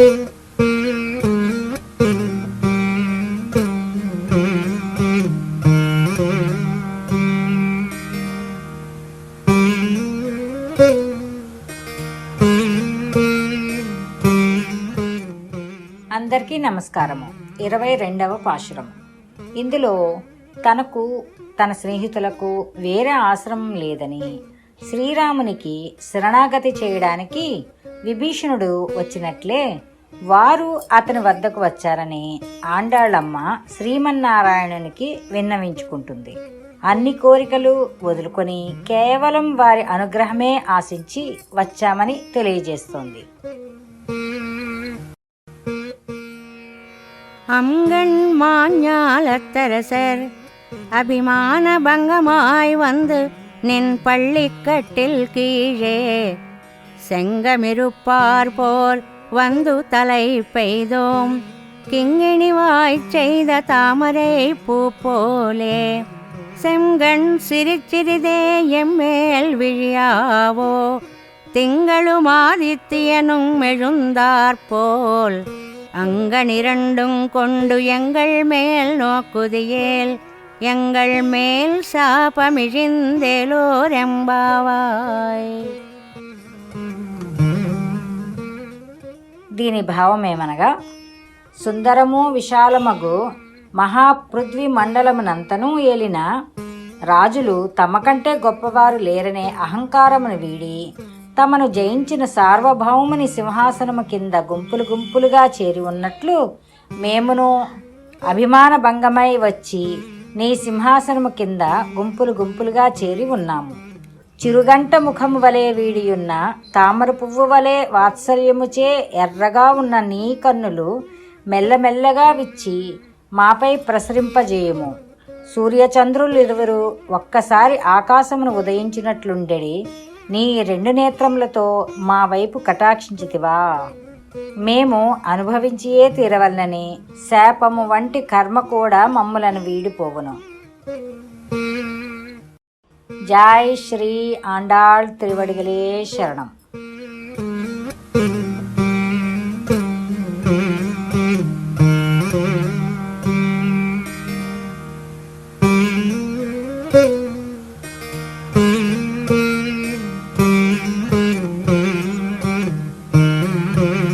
అందరికీ నమస్కారము. ఇరవై రెండవ పాశురము. ఇందులో తనకు తన స్నేహితులకు వేరే ఆశ్రమం లేదని శ్రీరామునికి శరణాగతి చేయడానికి విభీషణుడు వచ్చినట్లే వారు అతని వద్దకు వచ్చారని ఆండాళ్ళమ్మ శ్రీమన్నారాయణునికి విన్నవించుకుంటుంది అన్ని కోరికలు వదులుకొని కేవలం వారి అనుగ్రహమే ఆశించి వచ్చామని తెలియజేస్తోంది அங்கண் மாஞாலத்தரசர் அபிமான பங்கமாய் வந்து நின் பள்ளிக்கட்டில் கீழே செங்கமிருப்பார் போல் வந்து தலை பெய்தோம். கிங்கிணிவாய் செய்த தாமரை பூ போலே. செங்கண் சிரிச்சிறிதே எம்மேல் விழியாவோ. திங்களும் ஆதித்தியனும் எழுந்தாற்போல் அங்கனிரண்டும் கொண்டு எங்கள் மேல் நோக்குதியேல். எங்கள் மேல் சாபமிழிந்தேலோரெம்பாவாய் దీని భావమేమనగా సుందరము విశాలమగు మహాపృథ్వీ మండలమునంతనూ ఏలిన రాజులు తమకంటే గొప్పవారు లేరనే అహంకారమును వీడి తమను జయించిన సార్వభౌముని సింహాసనము కింద గుంపులు గుంపులుగా చేరి ఉన్నట్లు మేమును అభిమాన భంగమై వచ్చి నీ సింహాసనము కింద గుంపులు గుంపులుగా చేరి ఉన్నాము. చిరుగంట ముఖము వలె వీడియున్న తామర పువ్వు వలె వాత్సల్యముచే ఎర్రగా ఉన్న నీ కన్నులు మెల్లమెల్లగా విచ్చి మాపై ప్రసరింపజేయము. సూర్యచంద్రులు ఇరువురు ఒక్కసారి ఆకాశమును ఉదయించినట్లుండెడి నీ రెండు నేత్రములతో మా వైపు కటాక్షించితివా. మేము అనుభవించియే తీరవలనని శాపము వంటి కర్మ కూడా మమ్ములను వీడిపోవును. ജായ് ശ്രീ ആണ്ടാൾ തിരുവടികളേ ശരണം Mm-hmm.